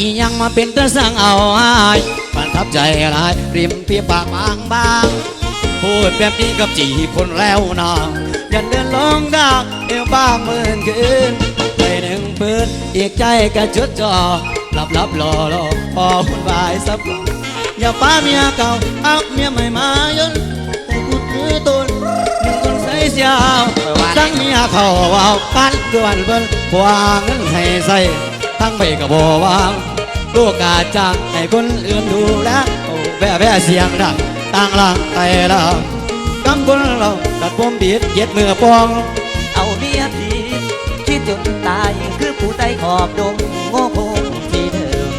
อียังมาเป็นตะสังเอาหายประทับใจหลายริมพี่ปากบางบางพูดแบบนี้กับจีคนแล้วนะยันเดินลงดากเอวบ้าเมื่นคืนไปหนึ่งปืนอีกใจก็จดจ่อหลับหลับรอรอพอคุณวายสับอย่าป้าเมียเก่าเอาเมียใหม่มายนแต่กูถือตนหนึ่งคนใส่เสียวตั้งเมียเขาเอากันกวนเพิ่นวางเงินให้ใส่ทั้งไปกับ่วาง ลูกกาจ้างให้คนอื่นดูแลโอ้แว่แว่เสียงดังต่างหลังไตเรากำคนเราตัดผมบีดเย็ดมือปอง เอาเมียผิดคิดจนตายคือผู้ใต้ขอบดงโง่คงที่เดิม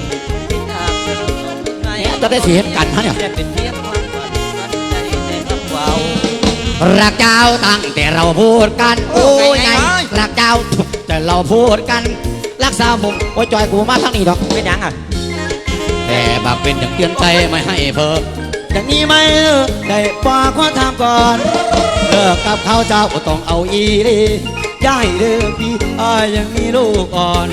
ที่ทางเดิมไงจะได้เสียกันฮะเนี่ยแค่เป็นเพียงความฝันฝันใจในคำเว้ารักเจ้าตั้งแต่เราพูดกัน โอ้ยไงรักเจ้าแต่เราพูดกัน รักษามุมโอ้ยจอยกูมาทางนี้ดอกเป็นหยังอะแต่บักเป็นอย่างเตือนใจไม่ให้เพิ่มอย่างนี้ไม่เลิกได้ปากขอถามก่อนเลิกกับเขาเจ้าก็ต้องเอาอีรีย้ายเดิมพี่อายยังมีลูกอ่อน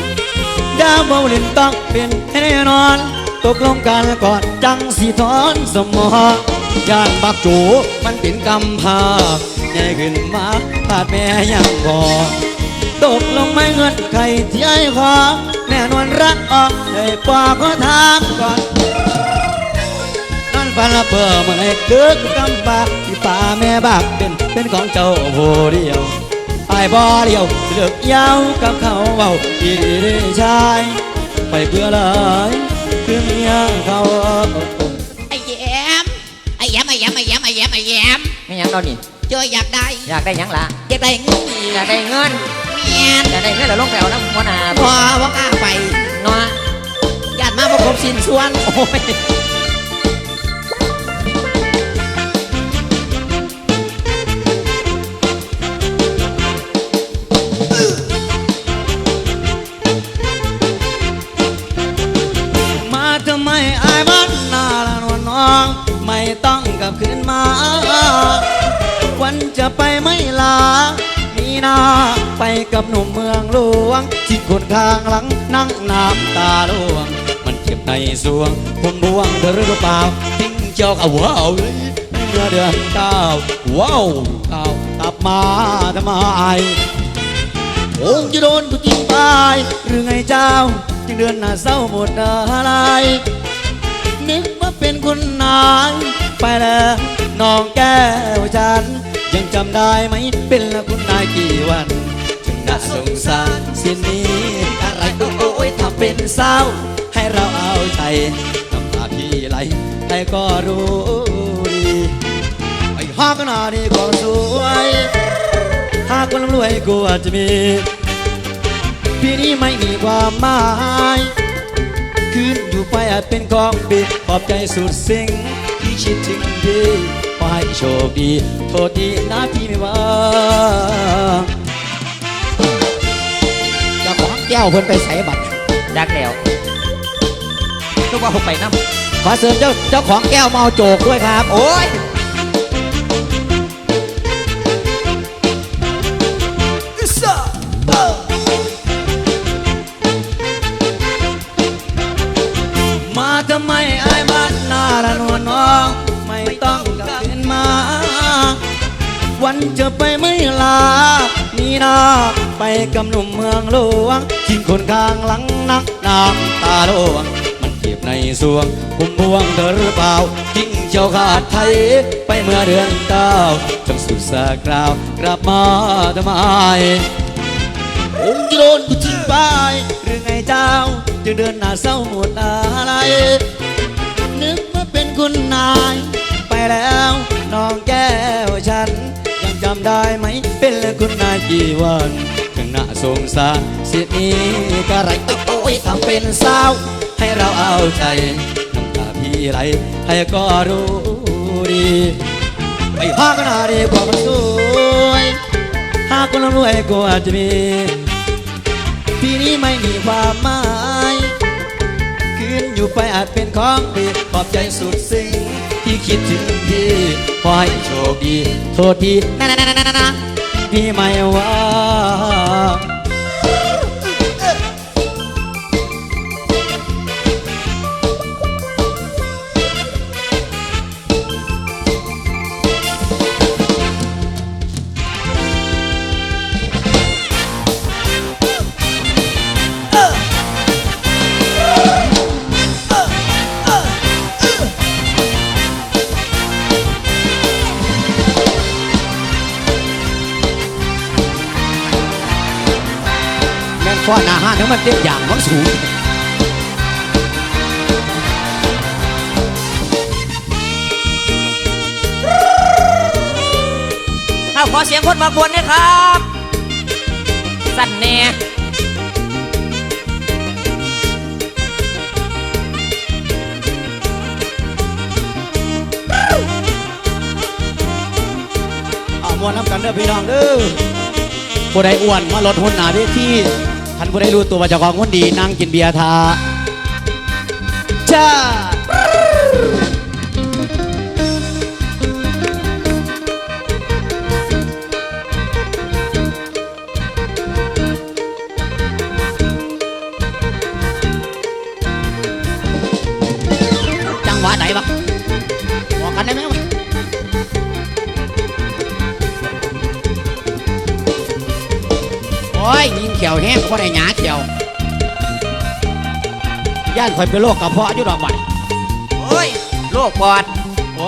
ดาวเบาเล่นต้องเป็นให้แน่นอน ตกลงกันก่อนจังสีทอนสมองย่านบักจูมันเป็นกำพร้าใหญ่ขึ้นมาพาดแม่ยังพอ ตกลงไม่เงินใครที่ไอ้ขอแน่นอนรักออกได้ปากก็ถามก่อนนั่นฝันละเบอร์เมื่อไหร่เกิดกำบากที่ป่าแม่บากเป็นเป็นของเจ้าผู้เดียวไอ้บ่เดียวเลือกยาวกับเขาเบาอีดีชายไปเพื่อเลยคือเมียเขาไอ้แยมไอ้แยมไอ้แยมไอ้แยมไอ้แยมไอ้แยมไม่หยังเรานี่เจออยากได้อยากได้หยังล่ะอยากได้เงินอยากได้เงิน เมียนอยากได้เงินแล้วลงแถวน้ำหัวหน้าพอว่ากล้าไปเนาะญาติมาประกบสินส่วนโอ้ย กับหนุ่มเมืองหลวงที่คนข้างหลังนั่งน้ำตาล่วง มันเจ็บในสวงผมบวงเธอหรือเปล่าทิ้งเจ้าเอาว้าวเลยเมื่อเดือนเก้าว้าวเก้ากลับมาทำไมคงจะโดนกูทิ้งไปหรือไงเจ้าจึงเดือนหน้าเศร้าหมดอะไรนึกว่าเป็นคนนายไปแล้วน้องแก้วฉันยังจำได้ไหมเป็นละคุณนายกี่วัน สงสารสิ้นนี้ อะไรก็โอ้ยทำเป็นเศร้า ให้เราเอาใจน้ำตาพี่ไหลใครก็รู้ดีไอ้ฮากนานี่ก็สวยหากคนร่ำรวยกูอาจจะมี พี่นี้ไม่มีความหมายคืนอยู่ไปอาจเป็นของดีขอบใจสุดสิ่งที่คิดถึงพี่ขอให้โชคดี โทษทีนะพี่ไม่ว่า แก้วเพิ่นไปใส่บัตรอยากแล้วนึกว่าผมไปน้ำขอเสริมเจ้าเจ้าของแก้วเมาโจกด้วยครับโอ้ยมาทำไมไอ้บ้านนาละนวลน้อง ไม่ต้องกลับคืนมา วันจะไปไม่ลามีนา ไปกับหนุ่มเมืองหลวงทิ้งคนข้างหลังนักน้ำตาลวงมันเก็บในสวงพุ่มพวงเธอหรือเปล่าทิ้งเจ้าขาดไทย ไปเมื่อเดือนเก้าจงสุดสากราวกลับมาทำไมองค์จะโดนกูทิ้งไปหรือไงเจ้าจะเดินหน้าเศร้าหมดอะไร นึกว่าเป็นคุณนาย ไปแล้วน้องแก้วฉันยังจำได้ไหม เป็นแล้วคุณนายกี่วัน ถึงน่าสงสารสียนี้ก็ไรโอ้ยทำเป็นสาว ให้เราเอาใจน้ำตาพี่ไหลให้ก็รู้ดีไอ้ภาคหนาดีกว่ามันสวยหากคนรวยก็อาจะมีพี่นี้ไม่มีความหมายคืนอยู่ไปอาจเป็นของดีขอบใจสุดสิ่งที่คิดถึงพี่ขอให้โชคดี โทษทีนะนะนะนะนะนะพี่ไม่ว่า เมันเต็มอย่างของสูงเอาขอเสียงคนมากวนนะครับ สั่นแน่เอามวนน้ำกันเด้อพี่น้องเด้อผู้ใดอ้วนมาลดหุ่นหนาเวที ท่านผู้ใดรู้ตัวว่าเจ้าของหุ่นดีนั่งกินเบียร์ทาจ้าจังหวะไหนวะบอก เขียวแห้งก็ได้หยาเขียว ย่านคอยเป็นโรคกระเพาะอยู่ดอกบัดโอ้ยโลกปอดโอ้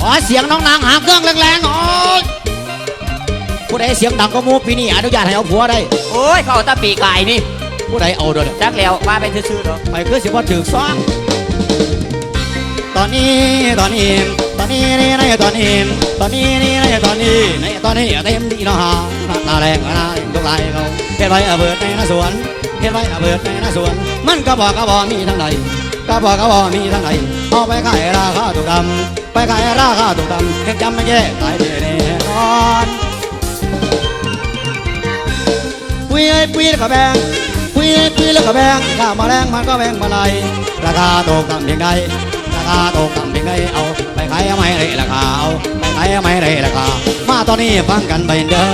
ขอเสียงน้องนางหาเครื่องแรงๆหน่อยผู้ใดเสียงดังก็มูปีนี้อนุญาตให้เอาผัวได้ โอ้ยเขาเอาตะปีกายนี่ผู้ใดเอาเด้อ จักแล้วว่าไปซื่อๆหรอกไปคือสิว่าถือซ้อมตอนนี้ตอนนี้ต อนนี้นี่ในตอนนี้ตอนนี้นี่ในตอนนี้ในตอนนี้เต็มที่เนาะฮะหน้าแรงหน้าแรงทุกลายเขาเฮ็ดไว้เอเบิดในหน้าสวนเฮ็ดไว้เอเบิดในหน้าสวน มันก็บอกก็บอกมีทั้งใดก็บอกก็บอกมีทั้งใดเอาไปขายราคาถูกดำไปขายราคาถูกดำเฮ็ดจำไม่แย่ตายเด้แน่นอนปุ้ยเอ้ยปุ้ยแล้วก็แบงปุยไอ้ปุยแล้วก็แบงข้ามาแรงมันก็แบงมาลายราคาตกต่ำเพียงใดราคาตกต่ำเพียงใดเอา ไปขายเอาไม่ได้ราคาเอาไปขายเอาไม่ได้ราคามาตอนนี้ฟังกันไปเด้อ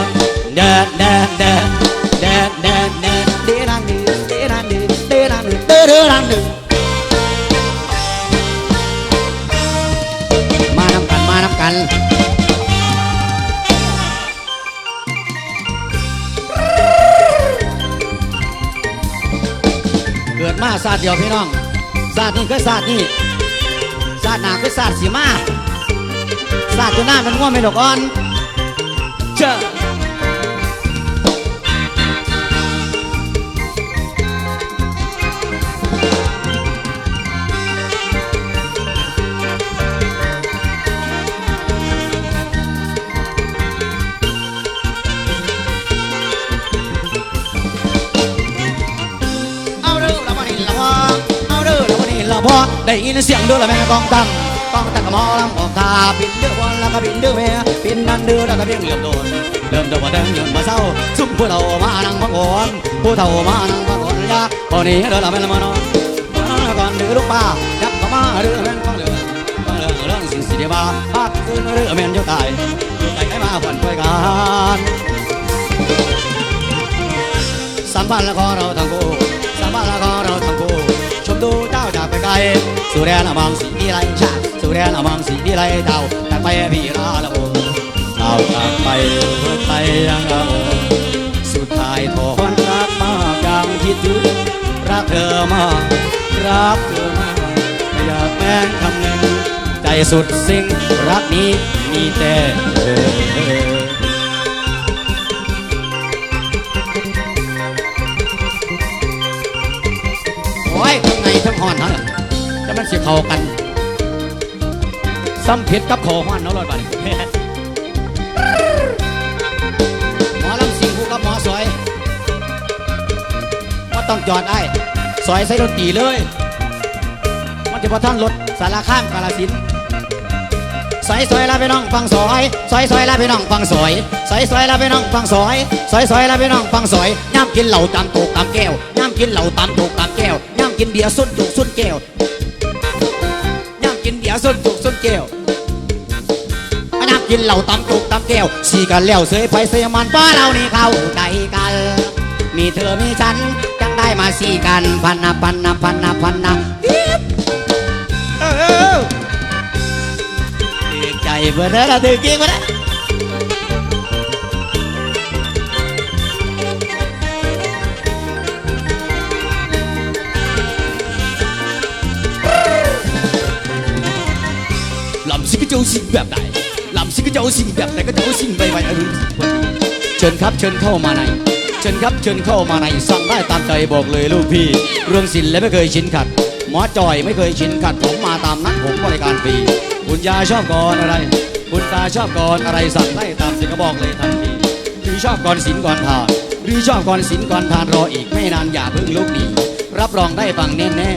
เด้อเด้อเด้อเด้อเด้อเด้อเด้อนันดื้อเด้อนันดื้อเด้อนันดื้อเด้อเด้อนันดื้อมานำกันมานำกันเกิดมาศาสตร์เดียวพี่น้องศาสตร์นี้คือศาสตร์นี้ สาดหนาคือสาดสีมาสาดจนหน้ามันง่วงไม่ดอกอ่อนเจ้า พอได้ยินเสียงเด้อละแม่กองตั้งกองตั้งกับหมอลำออกตาปินเด้อดวันแล้วก็ปินเด้อดแม่ปินนั่นเด้อแล้วก็เพียงเหลี่ยมโดนเริ่มเด้อว่าเดินเดินมาเศร้าซุ่มผู้เฒ่ามานั่งพักผ่อนผู้เฒ่ามานั่งพักผ่อนยากพอนี้เด้อละแม่ละมานอนมานอนก่อนเด้อดลูกป้ายับเข้ามาเด้อดแม่นฟังเด้อฟังเด้อเรื่องสิ่งสิเดียบาพักคืนเด้อดแม่นอยู่ตายอยู่ใกล้มาผ่อนไปกันสัมพันธ์ละของเราทั้งคู่สัมพันธ์ละข สุแดนอมองสีที่ไรชาติสุแดนอมองสีที่ไรเจ้าจากไปพี่ลาละโอเจ้าจากไปเพื่อไปยังละโอสุดท้ายทนรักมากยังคิดถึงรักเธอมากรักเธอมากไม่อยากแม้นคำหนึ่งใจสุดสิ่งรักนี้มีแต่เธอโอ้ยทั้งไงทั้งหอนทั้ง จะมันเสียเข้ากันซ้ำเพชรกับขอห้อนเนาะรถบัดนี้หมอลำสิงคู่กับหมอสวยก็ต้องจอดไอ้สอยใส่ดนตรีเลย มันจะพอท่านรถสารข้ามกาลสินธุ์สอยสอยลาไปน้องฟังสอยสอยสอยลาไปน้องฟังสอยสอยสอยลาไปน้องฟังสอยสอยสอยลาไปน้องฟังสอยย่ำกินเหล้าตามโตกตามแก้วย่ำกินเหล้าตามโตกตามแก้วย่ำกินเบียร์สุดจุกสุดแก้ว ย่ำกินเบียร์สุดจุกส้นแก้วย่ำกินเหล่าตำจุกตำแก้วสีกันแล้วเสยไปเสยมันป้าเรานี่เข้าใจกัน มีเธอมีฉันจังได้มาสีกันพันนาพันนาพันนาพันนาเออตื่นใจเมื่อนั้นเราตื่นจริงเมื่อนั้ว เจ้าสิแบบไหนลำำสิ่งก็เจะเอาสิ่งแบบไหนก็เจะเอาสิ่งไปไว้อรุณเชิญครับเชิญเข้ามาในเชิญครับเชิญเข้ามาในสั่งได้ตามใจบอกเลยลูกพี่ เรื่องศิลและไม่เคยชินขัด หมอจอยไม่เคยชินขัด ผมมาตามนัดผมบริการฟรีคุณยาชอบก่อนอะไรคุณตาชอบก่อนอะไรสั่งได้ตามสิ่งก็บอกเลยทันทีหรือชอบก่อนศิลก่อนทานหรือชอบก่อนศิลก่อนทานรออีกไม่นานอย่าเพิ่งลุกหนีรับรองได้ฟังแน่แน่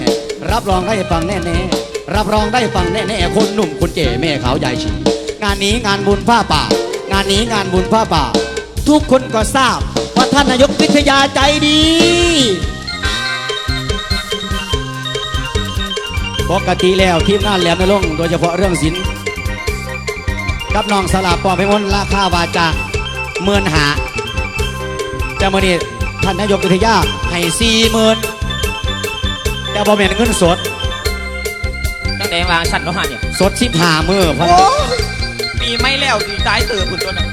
รับรองได้ฟังแน่แน่ รับรองได้ฟังแน่แน่ๆคนหนุ่มคนเก๋แม่ขาวยายฉีงานนี้งานบุญผ้าป่า งานนี้งานบุญผ้าป่า ทุกคนก็ทราบว่าท่านนายกวิทยาใจดีปกติแล้วทีมงานแหลมนรงโดยเฉพาะเรื่องศิลป์กับน้องสลาปอพิมลราคาวาจาเมื่นหาจะมานี่ท่านนายกวิทยาให้สี่หมื่นแต่บอมเมนเงินสด ตั้งแต่วางสั้นก็หันเนี่ยสดสิบห้ามือพอปีไม่แล้วดีตายเตือคุณตัวนั้น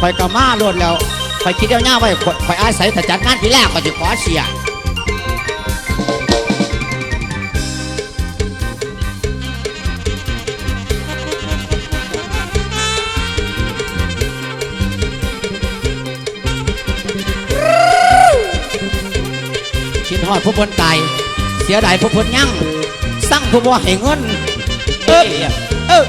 ไปกะมาโลดแล้วไปคิดเอาหน้าไว้ไปอาศัยแต่จัดงานทีแรกก็จะขอเสียคิดฮอดผู้พ้นตายเสียดายผู้พ้นยั่ง สั่งผู้บ่ให้เงินเออเออ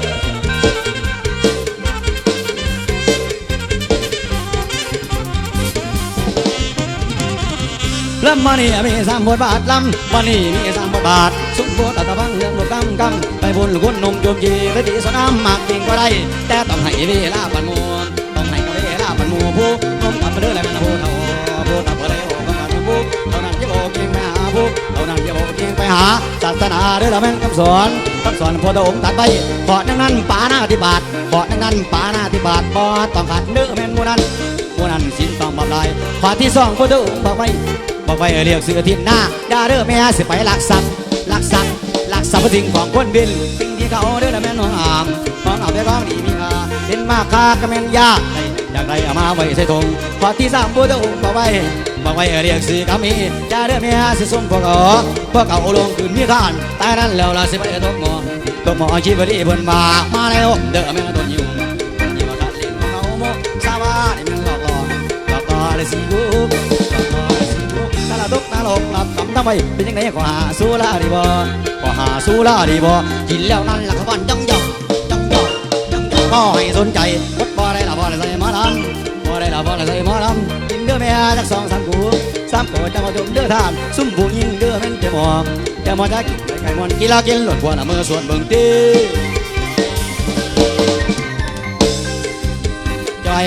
ลำมานี่มีสามบทบาทลำมานี่มีสามบทบาทสุขบทอัตบังเรื่องลูกกำกำไปบุญลูกคนนมโยมยีไปดีสนามมากจริงก็ได้แต่ต้องให้เวลาปันมูต้องให้เวลาปันมูผู้นมกับมาเด้ออะไรมันผู้เท่าผู้าศาสนาเด้อละแม่นคำสอนคำสอนพระองค์ตัดไปขอดังนั้นปาหน้าธิบาตขอดังนั้นปาหน้าธิบาตบ่ต้องขัดเนื้อแม่นมูนั้นมูนั้นสินต้องบำลายข้อที่สองพระองค์บอกไว้บอกไปเรียกเสือทินหน้าด่าเด้อแม่สิไปลักทรัพย์ลักทรัพย์ลักทรัพย์สิ่งของคนบินสิ่งที่เขาเด้อละแม่น้องอามน้องอามได้องดีมีค่าเป็นมากค่าก็แม่นยากอยากได้เอามาไว้ใส่ถุงพอที่สามบัวตะองบอกไว้ บอกไว้เรียกสื่อกามีด่าเด้อแม่สิส่งพวกเขาพวกเขาลงคืนมีข้านตายนั้นแล้วล่ะสิไปตกหมอตกหมอชีวดีเพิ่นมามาแล้วเด้อแม่โดนอยู่อยู่ว่าตัดลิ้นของเขาโมสาวานี่มันหลอกหลอกหลอกหลอกเลยสิกูหลอกหลอกเลยสิกูตาลตกตาลกหลับตำทำไมเป็นยังไงก็หาสู้ลาดีบ่ก็หาสู้ลาดีบ่กินแล้วนั่นล่ะครับวันจ้องย่องจ้องย่องจ้องย่องก็ให้สนใจบดบ่ได้ละบ่ได้ใส่มาลำบ่ได้ละบ่ได้ใส่มาลำกิน ด้อแม่จักสองสามกูสามกูจะมาดมเด้อทานซุ่มผู้ยิงเด้อแม่นจะบอกจะมาจะกินไก่มอนกินแล้วกินหลดกว่าละมือส่วนเบิ่งตีจอย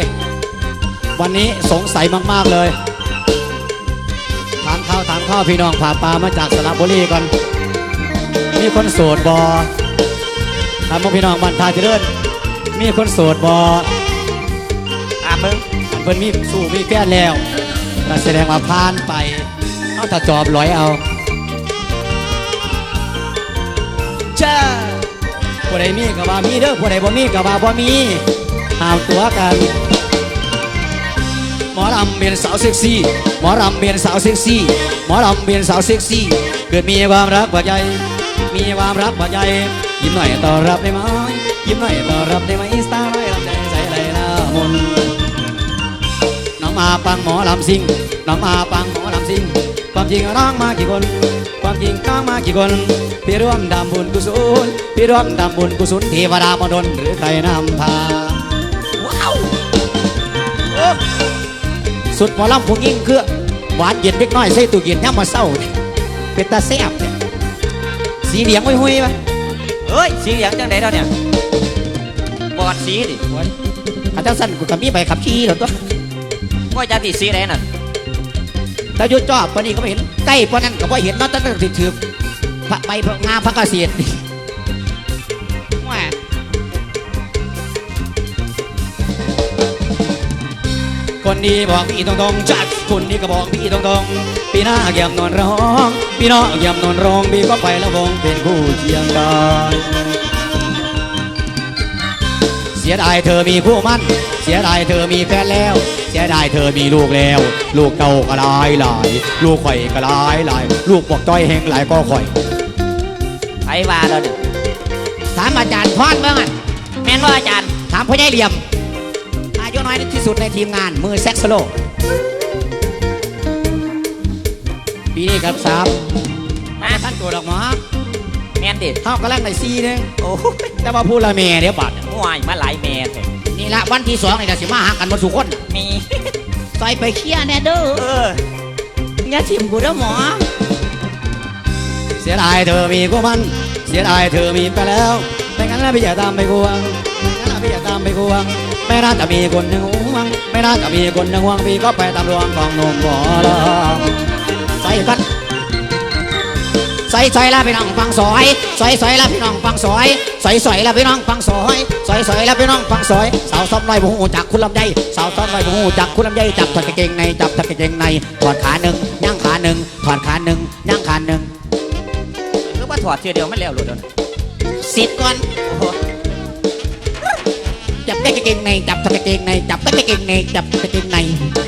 วันนี้สงสัยมาก ๆ เลย ถามข้าวถามข้าวพี่น้องผ่าปลามาจากสระบุรีก่อนมีคนโสดบอถามพวกพี่น้องบ้านทาเจริญมีคนโสดบออะมึงอันเพิ่นมีสู้มีแก้แล้วก็แสดงว่าผ่านไปเอาถ้าจอบร้อยเอาจ้าผู้ใดมีก็ว่ามีเด้อผู้ใดบ่มีก็ว่าบ่มีห้ามตัวกัน หมอลำเบียนสาวเซ็กซี่หมอลำเบียนสาวเซ็กซี่หมอลำเบียนสาวเซ็กซี่ เกิดมีความรักบ่ใจมีความรักบ่ใจยิ้มหน่อยต้อนรับได้ไหมยิ้มหน่อยต้อนรับได้ไหมสตาร์น้อยรับใจใส่ไหลหน้ามนต์น้ องมาปังหมอลำซิงน้องมาปังหมอลำซิงความจริงน้องมากี่คน ความจริงน้องมากี่คน พี่ร่วมดำบุญกุศล พี่ร่วมดำบุญกุศลเทวดามาดลหรือใครนำพา ว้าวโอ้สุดหมอลำผู้ยิ่งเครือหวานเย็นเล็กน้อยใส่ตู้เย็นย่ำมาเศร้าเนี่ยเป็นตาแซ่บเนี่ยสีเหลียงห้ยๆปะเอ้ยสีเหลืองจังไดเท่าเนี่ยบอดสีดิโอ้ยอาจารย์สั้นกูกับมีใบขับขี่เหรอตัว ว่าจะติดสีไหนนั่นแต่อยุดจอบปานนี้ก็ไม่เห็นใกล้ปานนั้นก็ไม่เห็นเนาะตั้งแต่ถือถือพระใบพระงามพระเกษตรนี่แหม่คนดีบอกพี่ตรงๆจัดคนนี้ก็บอกพี่ตรงๆปีหน้าเกี่ยมนอนร้อง พี่น้องเกี่ยมนอนร้องพี่ก็ไปแล้ววงเป็นคู่เชียงดายเสียดายเธอมีคู่มั่น เสียดายเธอมีแฟนแล้ว เสียดายเธอมีลูกแล้ว ลูกเก่าก็หลายหลาย ลูกข่อยก็หลายหลาย ลูกบอกจ้อยแหงหลายก็ข่อยไผว่าแล้วเนี่ยถามอาจารย์พอดบ้างอะแม่นว่าอาจารย์ ถามพ่อใหญ่เหลี่ยม อายุน้อยที่สุดในทีมงานมือแซ็กโซโลปีนี้กับสามมาท่านตัวดอกหมอ แม่นดิเท่ากำลังในซีหนึงโอ้ยแต่ว่าพูดละเมเดี๋ยวบาดห่วยมาหลายแม่เลยนี่ละวันที่สองนี่ก็สิมาหากันหมาสุกคนมีใส่ไปเคลียร์แน่เด้อเอออย่าทิมกูเด้อหมอ เสียดายเธอมีกูมัน เสียดายเธอมีไปแล้วไม่งั้นแล้วพี่อย่าตามไปกวงไม่งั้นแล้วพี่อย่าตามไปกวงไม่น่าจะมีคนหนึ่งห่วงไม่น่าจะมีคนหนึ่งห่วงพี่ก็ไปตามดวงของหนุ่มบ่อลองใส่กัน ใส่ใส่ละพี่น้องฟังซอยใส่ใส่ละพี่น้องฟังซอยใส่ใส่ละพี่น้องฟังซอยใส่ใส่ละพี่น้องฟังซอยสาวซ้อมลอยบุหูจากคุณลำไยสาวซ้อมลอยบุหูจากคุณลำไยจับถอดกางเกงในจับถอดกางเกงในถอดขาหนึ่งย่างขาหนึ่งถอดขาหนึ่งย่างขาหนึ่งหรือว่าถอดเทียเดียวมันแล้วหลุดแล้วนะสิบก่อนโอ้โห จับได้กางเกงในจับถอดกางเกงในจับได้กางเกงในจับกางเกงใน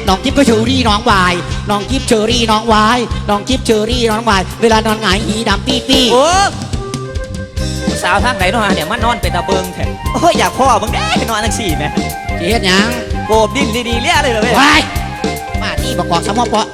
น้องจิ๊บก็เชอรี่น้องวายน้องจิ๊บเชอรี่น้องวายน้องจิ๊บเชอรี่น้องวายเวลานอนหงายหีดำปี้ปี้โอ้สาวทางไหนเนาะเนี่ยมันนอนเป็นตะเบิงแท้โอ้ยอยากพ่อมึงได้นอนทั้งสี่แม่เจี๊ยดหยังโกบดิ้นดีๆเลี้ยเลยเหรอเว้ยวายมาที่ประกอบสมอปะ